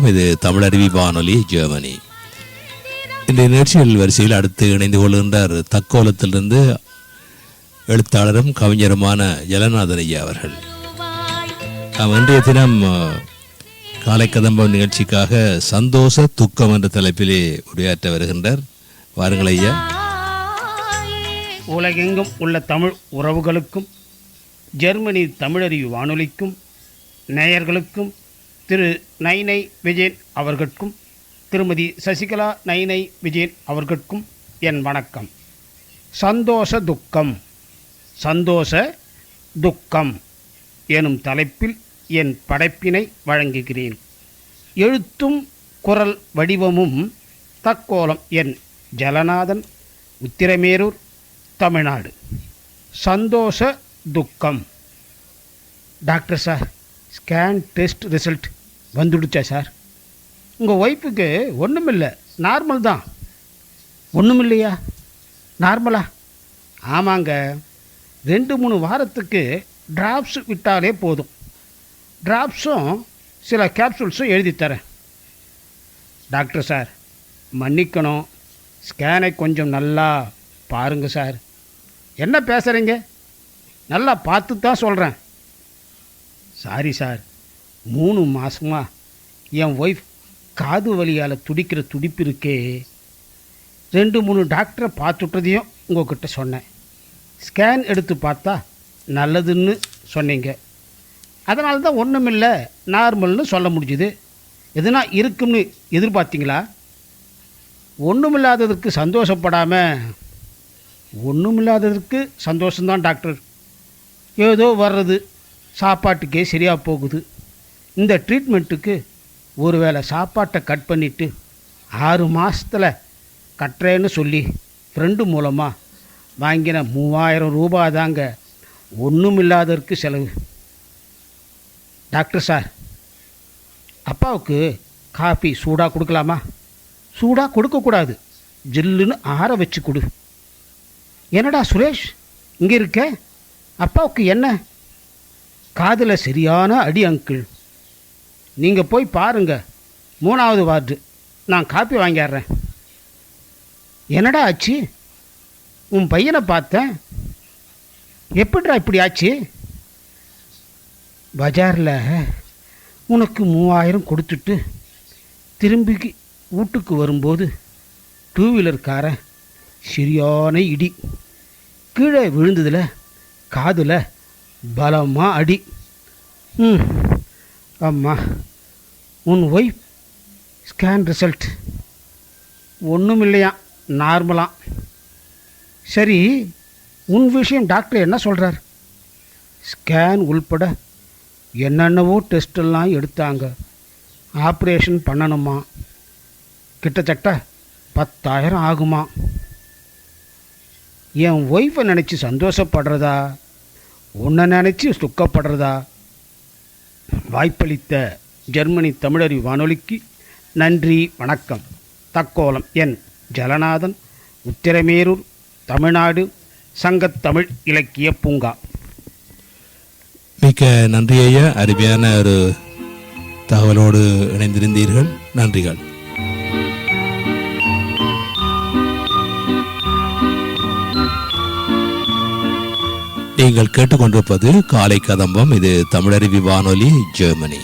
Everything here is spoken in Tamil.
வணக்கம் இது தமிழருவி வானொலி ஜெர்மனி. இந்த நிகழ்ச்சிகள் வரிசையில் அடுத்து இணைந்து கொள்கின்றார் தக்கோலத்திலிருந்து எழுத்தாளரும் கவிஞருமான ஜலநாதன் ஐயா அவர்கள். இன்றைய தினம் காலை கதம்பம் நிகழ்ச்சிக்காக சந்தோஷ துக்கம் என்ற தலைப்பிலே உரையாற்ற வருகின்றார். வாருங்கள் ஐயா. உலகெங்கும் உள்ள தமிழ் உறவுகளுக்கும் ஜெர்மனி தமிழறிவு வானொலிக்கும் நேயர்களுக்கும் திரு நைனை விஜயன் அவர்களுக்கும் திருமதி சசிகலா நைனை விஜயன் அவர்களுக்கும் என் வணக்கம். சந்தோஷ துக்கம் சந்தோஷ துக்கம் எனும் தலைப்பில் என் படைப்பினை வழங்குகிறேன். எழுத்தும் குரல் வடிவமும் தக்கோலம் என் ஜலநாதன் உத்திரமேரூர் தமிழ்நாடு. சந்தோஷ துக்கம். Doctor sir scan test result வந்துடுச்சா சார்? உங்கள் ஒய்ஃபுக்கு ஒன்றுமில்லை நார்மல் தான். ஒன்றுமில்லையா நார்மலா ஆமாங்க. ரெண்டு மூணு வாரத்துக்கு ட்ராப்ஸ் விட்டாலே போதும். ட்ராப்ஸும் சில கேப்சூல்ஸும் எழுதி தரேன். டாக்டர் சார் மன்னிக்கணும். ஸ்கேனை கொஞ்சம் நல்லா பாருங்கள் சார். என்ன பேசுகிறீங்க நல்லா பார்த்து தான் சொல்கிறேன் சாரி சார். மூணு மாதமாக என் ஒய்ஃப் காது வலியால் துடிக்கிற துடிப்பு இருக்கே. ரெண்டு மூணு டாக்டரை பார்த்துட்டதையும் உங்ககிட்ட சொன்னேன். ஸ்கேன் எடுத்து பார்த்தா நல்லதுன்னு சொன்னீங்க. அதனால தான் ஒன்றுமில்லை நார்மல்னு சொல்ல முடிஞ்சுது. எதுனா இருக்குன்னு எதிர்பார்த்தீங்களா? ஒன்றுமில்லாததற்கு சந்தோஷப்படாமல் ஒன்றுமில்லாததற்கு சந்தோஷம்தான் டாக்டர் ஏதோ வர்றது சாப்பாட்டுக்கே சரியாக போகுது. இந்த ட்ரீட்மெண்ட்டுக்கு ஒருவேளை சாப்பாட்டை கட் பண்ணிவிட்டு ஆறு மாதத்தில் கட்டுறேன்னு சொல்லி ஃப்ரெண்டு மூலமாக வாங்கின மூவாயிரம் ரூபாய் தாங்க ஒன்றுமில்லாததற்கு செலவு. டாக்டர் சார் அப்பாவுக்கு காஃபி சூடாக கொடுக்கலாமா? சூடாக கொடுக்கக்கூடாது ஜில்லுன்னு ஆற வச்சு கொடு. என்னடா சுரேஷ் இங்கே இருக்க? அப்பாவுக்கு என்ன? காதில் சரியான அடி அங்கிள் நீங்கள் போய் பாருங்க. மூணாவது வார்டு. நான் காப்பி வாங்கிடுறேன் என்னடா ஆச்சு? உன் பையனை பார்த்தேன். எப்படிடா இப்படி ஆச்சு? பஜாரில் உனக்கு மூவாயிரம் கொடுத்துட்டு திரும்பி வீட்டுக்கு வரும்போது டூ வீலர்காரன் சரியான இடி. கீழே விழுந்ததில் காதில் பலமாக அடி. ம் அம்மா. உன் ஒய்ஃப் ஸ்கேன் ரிசல்ட் ஒன்றும் இல்லையா நார்மலாக சரி உன் விஷயம் டாக்டர் என்ன சொல்கிறார் ஸ்கேன் உள்பட என்னென்னவோ டெஸ்டெல்லாம் எடுத்தாங்க. ஆப்ரேஷன் பண்ணணுமா? கிட்டத்தட்ட பத்தாயிரம் ஆகுமா? என் ஒய்ஃபை நினச்சி சந்தோஷப்படுறதா? உன்னை நினச்சி துக்கப்படுறதா வாய்ப்பளித்த ஜெர்மனி தமிழறி வானொலிக்கு நன்றி வணக்கம். தக்கோலம் என். ஜலநாதன் உத்திரமேரூர் தமிழ்நாடு சங்கத்தமிழ் இலக்கிய பூங்கா. மிக்க நன்றி ஐயா. அருமையான ஒரு தகவலோடு இணைந்திருந்தீர்கள். நன்றிகள். நீங்கள் கேட்டுக்கொண்டிருப்பது காலை கதம்பம். இது தமிழருவி வானொலி ஜெர்மனி.